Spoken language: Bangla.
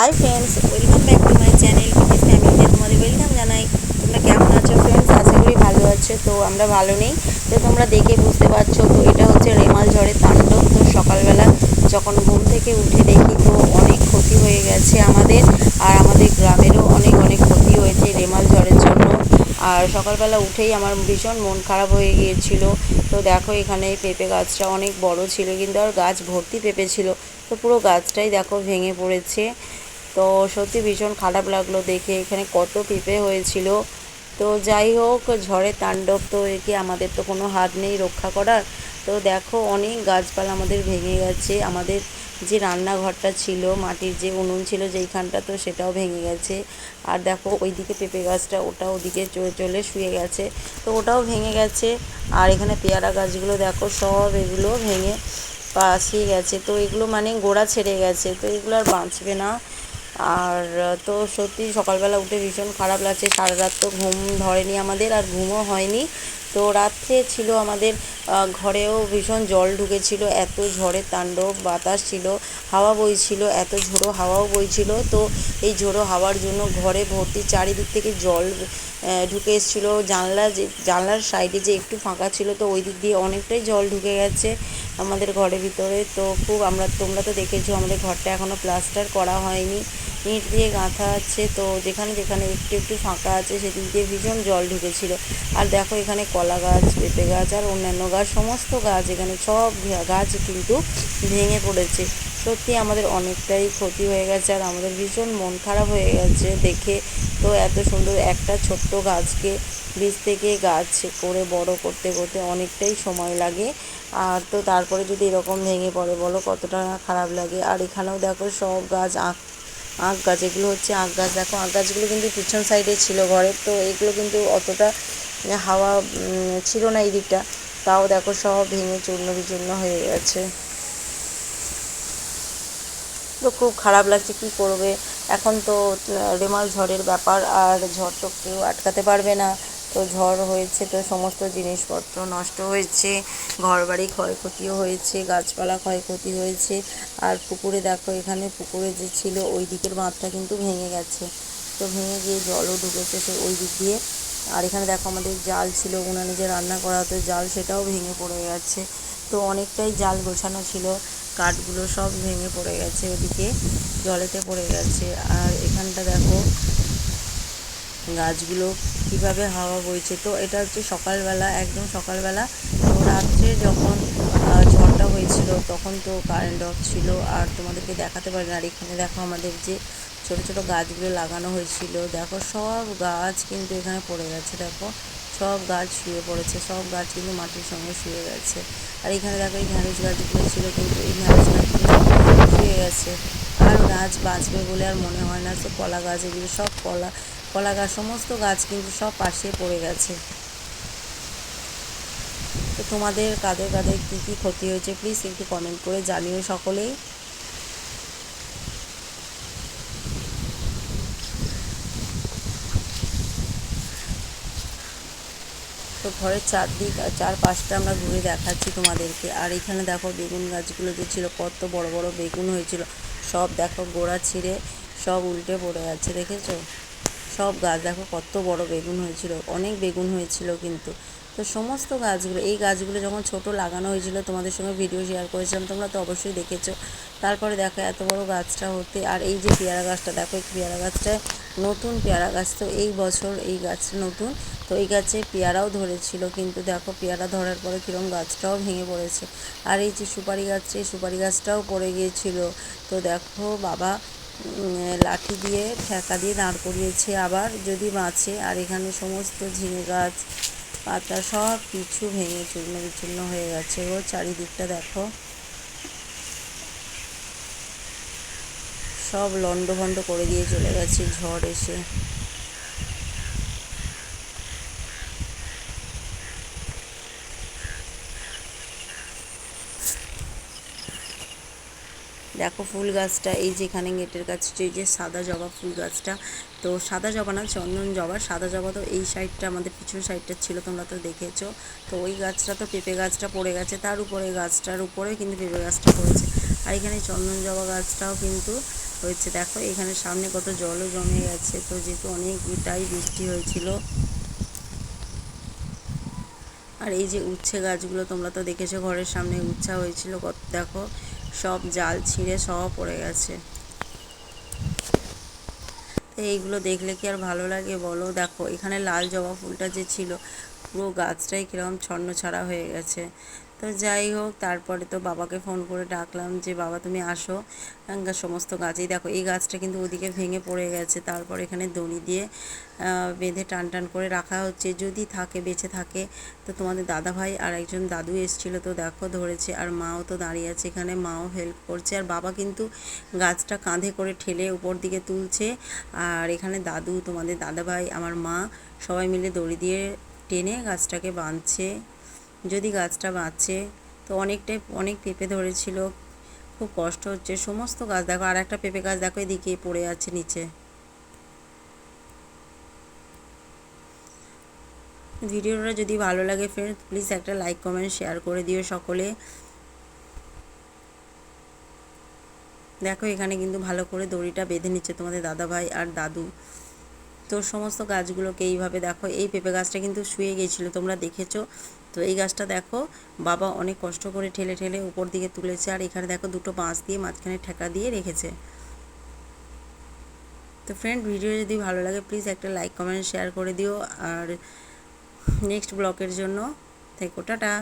Hi friends welcome back to my channel Bikesh ফ্যামিলিতে তোমাদের ওয়েলকাম জানাই। তোমরা কেমন আছো ফ্রেন্ডস আশা করি ভালো আছো, তো আমরা ভালো নেই। তো তোমরা দেখে বুঝতে পারছ, তো এটা হচ্ছে রেমাল ঝড়ের তাণ্ডব। তো সকালবেলা যখন ঘুম থেকে উঠে দেখি, তো অনেক ক্ষতি হয়ে গেছে আমাদের। আর আমাদের গ্রামেরও অনেক অনেক ক্ষতি হয়েছে রেমাল ঝড়ের জন্য। আর সকালবেলা উঠেই আমার ভীষণ মন খারাপ হয়ে গিয়েছিল। তো দেখো এখানে পেঁপে গাছটা অনেক বড় ছিল, কিন্তু আর গাছ ভর্তি পেঁপে ছিল। তো পুরো গাছটাই দেখো ভেঙে পড়েছে। তো সত্যি ভীষণ খারাপ লাগল দেখে। এখানে কত পেঁপে হয়েছিল। তো যাই হোক, ঝড়ের তাণ্ডব তো একে আমাদের তো কোনো হাত নেই রক্ষা করার। তো দেখো, অনেক গাছপালা আমাদের ভেঙে গেছে। আমাদের যে রান্নাঘরটা ছিল, মাটির যে উনুন ছিল যেইখানটা, তো সেটাও ভেঙে গেছে। আর দেখো, ওইদিকে পেঁপে গাছটা, ওটা ওদিকে চলে চলে শুয়ে গেছে। তো ওটাও ভেঙে গেছে। আর এখানে পেয়ারা গাছগুলো দেখো, সব এগুলো ভেঙে পাশিয়ে গেছে। তো এগুলো মানে গোড়া ছেড়ে গেছে। তো এগুলো আর বাঁচবে না। আর তো সত্যি সকালবেলা উঠে ভীষণ খারাপ লাগছে। সারা রাত তো ঘুম ধরেনি আমাদের, আর ঘুমও হয়নি। তো রাত্রে ছিল আমাদের ঘরেও ভীষণ জল ঢুকেছিল, এত ঝড়ের তাণ্ডব, বাতাস ছিল, হাওয়া বইছিল, এত ঝোড়ো হাওয়াও বইছিল। তো এই ঝোড়ো হাওয়ার জন্য ঘরে ভর্তি চারিদিক থেকে জল ঢুকে এসেছিল। জানলা যে, জানলার সাইডে যে একটু ফাঁকা ছিল, তো ওই দিক দিয়ে অনেকটাই জল ঢুকে গেছে আমাদের ঘরের ভিতরে। তো খুব আমরা, তোমরা তো দেখেছ, আমাদের ঘরটা এখনও প্লাস্টার করা হয়নি। ইট দিয়ে গাঁথা আছে। তো যেখানে যেখানে একটু একটু ফাঁকা আছে, সেদিক দিয়ে ভীষণ জল ঢুকেছিল। আর দেখো এখানে কলা গাছ, পেঁপে গাছ আর অন্যান্য গাছ, সমস্ত গাছ এখানে সব গাছ কিন্তু ভেঙে পড়েছে। সত্যি আমাদের অনেকটাই ক্ষতি হয়ে গেছে আর আমাদের ভীষণ মন খারাপ হয়ে গেছে দেখে। তো এত সুন্দর একটা ছোট্ট গাছকে বীজ থেকে গাছ করে বড় করতে করতে অনেকটাই সময় লাগে। আর তো তারপরে যদি এরকম ভেঙে পড়ে, বলো কতটা খারাপ লাগে। আর এখানেও দেখো সব গাছ আঁক আঁক গাছ, এগুলো হচ্ছে আখ গাছ। দেখো, আখ গাছগুলো কিন্তু পিছন সাইডে ছিল ঘরের তো এগুলো কিন্তু অতটা হাওয়া ছিল না এই দিকটা। তাও দেখো, সব ভেঙে চূর্ণ বিচূর্ণ হয়ে গেছে। তো খুব খারাপ লাগছে, কি করবে? এখন তো রেমাল ঝড়ের ব্যাপার, আর ঝড় তো কেউ আটকাতে পারবে না। তো ঝড় হয়েছে তো সমস্ত জিনিসপত্র নষ্ট হয়েছে, ঘরবাড়ি ক্ষয়ক্ষতিও হয়েছে, গাছপালা ক্ষয়ক্ষতি হয়েছে, আর পুকুরে দেখো এখানে পুকুরে যে ছিল ওই দিকের বাঁধটা কিন্তু ভেঙে গেছে। তো ভেঙে গিয়ে জলও ঢুকেছে সে ওই দিক দিয়ে। আর এখানে দেখো আমাদের জাল ছিল, উনানে যে রান্না করা হতো জাল, সেটাও ভেঙে পড়ে গেছে। তো অনেকটাই জাল গোছানো ছিল, কাঠগুলো সব ভেঙে পড়ে গেছে ওদিকে, জলেতে পড়ে গেছে। আর এখানটা দেখো গাছগুলো কীভাবে হাওয়া বইছে। তো এটা হচ্ছে সকালবেলা, একদম সকালবেলা। তো রাত্রে যখন ঝড়টা হয়েছিল, তখন তো কারেন্ট অফ ছিল। আর তোমাদেরকে দেখাতে পারি না। আর এখানে দেখো আমাদের যে ছোট ছোট গাছগুলো লাগানো হয়েছিল, দেখো সব গাছ কিন্তু এখানে পড়ে গেছে, দেখো। সব গাছ শুয়ে পড়েছে, সব গাছ কিন্তু মাটির সঙ্গে শুয়ে গেছে। আর এখানে দেখো এই ঢ্যাঁড়স গাছগুলো ছিল, কিন্তু এই ঢ্যাঁড়স গাছগুলো শুয়ে গেছে। আর গাছ বাঁচবে বলে আর মনে হয় না, সে কলা গাছ, এগুলো সব কলা কলা গাছ সমস্ত গাছ কিন্তু সব পাশে পড়ে গেছে। তো তোমাদের কাদের কাদের কী কী ক্ষতি হয়েছে প্লিজ একটু কমেন্ট করে জানিও সকলেই তো ঘরের চারদিক আর চারপাশটা আমরা ঘুরে দেখাচ্ছি তোমাদেরকে। আর এখানে দেখো বেগুন গাছগুলো যে ছিল, কত বড় বড় বেগুন হয়েছিল। সব দেখো গোড়া ছিঁড়ে, সব উল্টে পড়ে আছে, দেখেছ? সব গাছ দেখো কত বড় বেগুন হয়েছিল, অনেক বেগুন হয়েছিল কিন্তু। তো সমস্ত গাছগুলো, এই গাছগুলো যখন ছোট লাগানো হয়েছিল, তোমাদের সঙ্গে ভিডিও শেয়ার করেছিলাম, তোমরা তো অবশ্যই দেখেছ। তারপরে দেখো এত বড় গাছটা হতে, আর এই যে পেয়ারা গাছটা, দেখো এই পেয়ারা গাছটায় নতুন পেয়ারা গাছ। তো এই বছর এই গাছটা নতুন, তো এই গাছে পেয়ারাও ধরেছিল, কিন্তু দেখো পেয়ারা ধরার পরে কীরকম গাছটাও ভেঙে পড়েছে। আর এই যে সুপারি গাছটা এই সুপারি গাছটাও পড়ে গিয়েছিল। তো দেখো বাবা লাঠি দিয়ে, ঠেকা দিয়ে দাঁড় করিয়েছে আবার যদি বাঁচে। আর এখানে সমস্ত ঝিঙে গাছ, পাতা সব কিছু ভেঙে চূর্ণ বিচূর্ণ হয়ে গেছে ও চারিদিকটা দেখো। সব লণ্ডভণ্ড করে দিয়ে চলে গেছে ঝড় এসে। দেখো ফুল গাছটা, এই যেখানে গেটের কাছে যে সাদা জবা ফুল গাছটা। তো সাদা জবা না, চন্দন জবা। সাদা জবা তো এই সাইডটা, আমাদের পিছন সাইডটা ছিল, তোমরা তো দেখেছ। তো ওই গাছটা তো পেঁপে গাছটা পড়ে গেছে, তার উপরে গাছটার উপরে কিন্তু পেঁপে গাছটা পড়েছে। আর এখানে চন্দন জবা গাছটাও কিন্তু হয়েছে। দেখো, এখানে সামনে কত জলও জমে গেছে। তো যেহেতু অনেকটাই বৃষ্টি হয়েছিল। আর এই যে উচ্ছে গাছগুলো, তোমরা তো দেখেছ ঘরের সামনে উচ্ছা হয়েছিল। কত, দেখো সব জাল ছিঁড়ে সব পড়ে গেছে। তো এইগুলো দেখলে কি আর ভালো লাগে বলো? দেখো, এখানে লাল জবা ফুলটা যে ছিল পুরো গাছটাই কীরকম ছন্ন ছাড়া হয়ে গেছে। তো যাই হোক, তারপরে তো বাবাকে ফোন করে ডাকলাম যে, বাবা, তুমি আসো। সমস্ত গাছেই। দেখো, এই গাছটা কিন্তু ওদিকে ভেঙে পড়ে গেছে। তারপর এখানে দড়ি দিয়ে বেঁধে টান টান করে রাখা হচ্ছে। যদি থাকে, বেঁচে থাকে, তো তোমাদের দাদা ভাই আর একজন দাদু এসেছিল তো দেখো, ধরেছে। আর মাও তো দাঁড়িয়ে আছে এখানে, মাও হেল্প করছে। আর বাবা কিন্তু গাছটা কাঁধে করে ঠেলে উপর দিকে তুলছে। আর এখানে দাদু, তোমাদের দাদা ভাই আমার মা, সবাই মিলে দড়ি দিয়ে টেনে গাছটাকে বাঁধছে। যদি গাছটা বাঁচে তো অনেকটাই, অনেক পেঁপে ধরেছিল। খুব কষ্ট হচ্ছে। সমস্ত গাছ দেখো, আর একটা পেঁপে গাছ দেখো, এদিকে পড়ে আছে নিচে। ভিডিওটা যদি ভালো লাগে ফ্রেন্ড প্লিজ একটা লাইক কমেন্ট শেয়ার করে দিও সকলে। দেখো, এখানে কিন্তু ভালো করে দড়িটা বেঁধে নিচ্ছে তোমাদের দাদা ভাই আর দাদু। তো সমস্ত গাছগুলোকে এইভাবে দেখো, এই পেঁপে গাছটা কিন্তু শুয়ে গিয়েছিল তোমরা দেখেছ? তো এই গাছটা দেখো, বাবা অনেক কষ্ট করে ঠেলে ঠেলে উপর দিকে তুলেছে, আর এখানে দেখো দুটো বাঁশ দিয়ে মাঝখানে ঠেকা দিয়ে রেখেছে। তো ফ্রেন্ড ভিডিও যদি ভালো লাগে প্লিজ একটা লাইক কমেন্ট শেয়ার করে দিও, আর নেক্সট ব্লকের জন্য থেকো, টাটা।